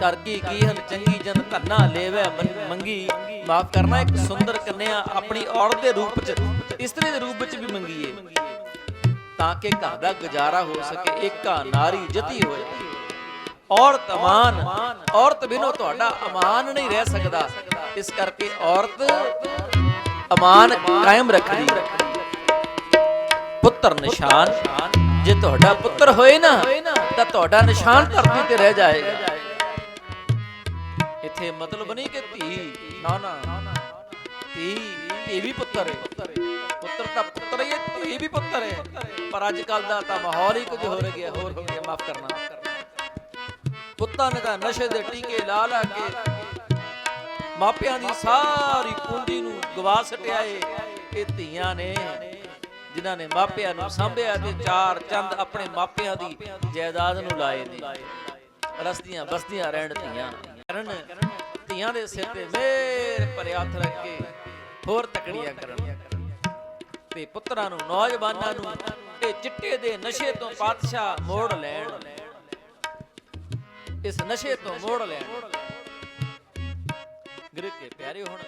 ਕਰ ਕੀ ਕੀ ਹਨ? ਚੰਗੀ ਜਨ ਧੰਨਾ ਲੈਵੇ ਮੰਗੀ। ਮਾਫ ਕਰਨਾ, ਇੱਕ ਸੁੰਦਰ ਕੰਨਿਆ ਆਪਣੀ ਔਰਤ ਦੇ ਰੂਪ ਚ, ਇਸਤਰੀ ਦੇ ਰੂਪ ਵਿੱਚ ਵੀ ਮੰਗੀਏ। ਤਾਂ ਕਿ ਘਰ ਦਾ ਗੁਜ਼ਾਰਾ ਹੋ ਸਕੇ, ਏਕਾ ਨਾਰੀ ਜਤੀ ਹੋਏ। ਔਰਤ ਅਮਾਨ, ਔਰਤ ਬਿਨੋ ਤੁਹਾਡਾ ਅਮਾਨ ਨਹੀਂ ਰਹਿ ਸਕਦਾ। ਇਸ ਕਰਕੇ ਔਰਤ ਅਮਾਨ ਕਾਇਮ ਰੱਖਣੀ ਪੁੱਤਰ ਨਿਸ਼ਾਨ, ਜੇ ਤੁਹਾਡਾ ਪੁੱਤਰ ਹੋਏ ਨਾ, ਤਾਂ ਤੁਹਾਡਾ ਨਿਸ਼ਾਨ ਧਰਤੀ ਤੇ ਰਹਿ ਜਾਏਗਾ। ਇੱਥੇ ਮਤਲਬ ਨਹੀਂ ਕਿ ਧੀ, ਨਾ ਨਾ। ਧੀ ਧੀ ਵੀ ਪੁੱਤਰ ਹੈ ਪੁੱਤਰ ਤਾਂ ਪੁੱਤਰ ਹੀ ਹੈ ਧੀ ਵੀ ਪੁੱਤਰ ਹੈ ਪਰ ਅੱਜ ਕੱਲ ਦਾ ਤਾਂ ਮਾਹੌਲ ਹੀ ਕੁਝ ਹੋਰ ਗਿਆ, ਹੋਰ ਹੋ, ਮਾਫ ਕਰਨਾ। ਪੁੱਤਾਂ ਨੇ ਤਾਂ ਨਸ਼ੇ ਦੇ ਟੀਕੇ ਲਾ ਲਾ ਕੇ ਮਾਪਿਆਂ ਦੀ ਸਾਰੀ ਕੁੰਡੀ ਨੂੰ ਗਵਾ ਸਟਿਆ ਏ। ਇਹ ਧੀਆਂ ਨੇ, ਜਿਨ੍ਹਾਂ ਨੇ ਮਾਪਿਆਂ ਨੂੰ ਸੰਭਿਆ ਤੇ ਚਾਰ ਚੰਦ ਆਪਣੇ ਮਾਪਿਆਂ ਦੀ ਜਾਇਦਾਦ ਨੂੰ ਲਾਏ ਨੇ। ਰਸਤੀਆਂ ਬਸਤੀਆਂ ਰਹਿਣ ਧੀਆਂ। ਕਰਨ, ਧੀਆਂ ਦੇ ਸਿਰ ਤੇ ਮੇਰ ਭਰਿਆ ਹੱਥ ਰੱਖ ਕੇ ਹੋਰ ਤਕੜੀਆਂ ਕਰਨ। ਤੇ ਪੁੱਤਰਾਂ ਨੂੰ, ਨੌਜਵਾਨਾਂ ਨੂੰ ਇਹ ਚਿੱਟੇ ਦੇ ਨਸ਼ੇ ਤੋਂ ਪਾਤਸ਼ਾਹ ਮੋੜ ਲੈਣ। ਇਸ ਨਸ਼ੇ ਤੋਂ ਮੋੜ ਲੈਣ। ਗਿਰ ਕੇ ਪਿਆਰੇ ਹੋਣ।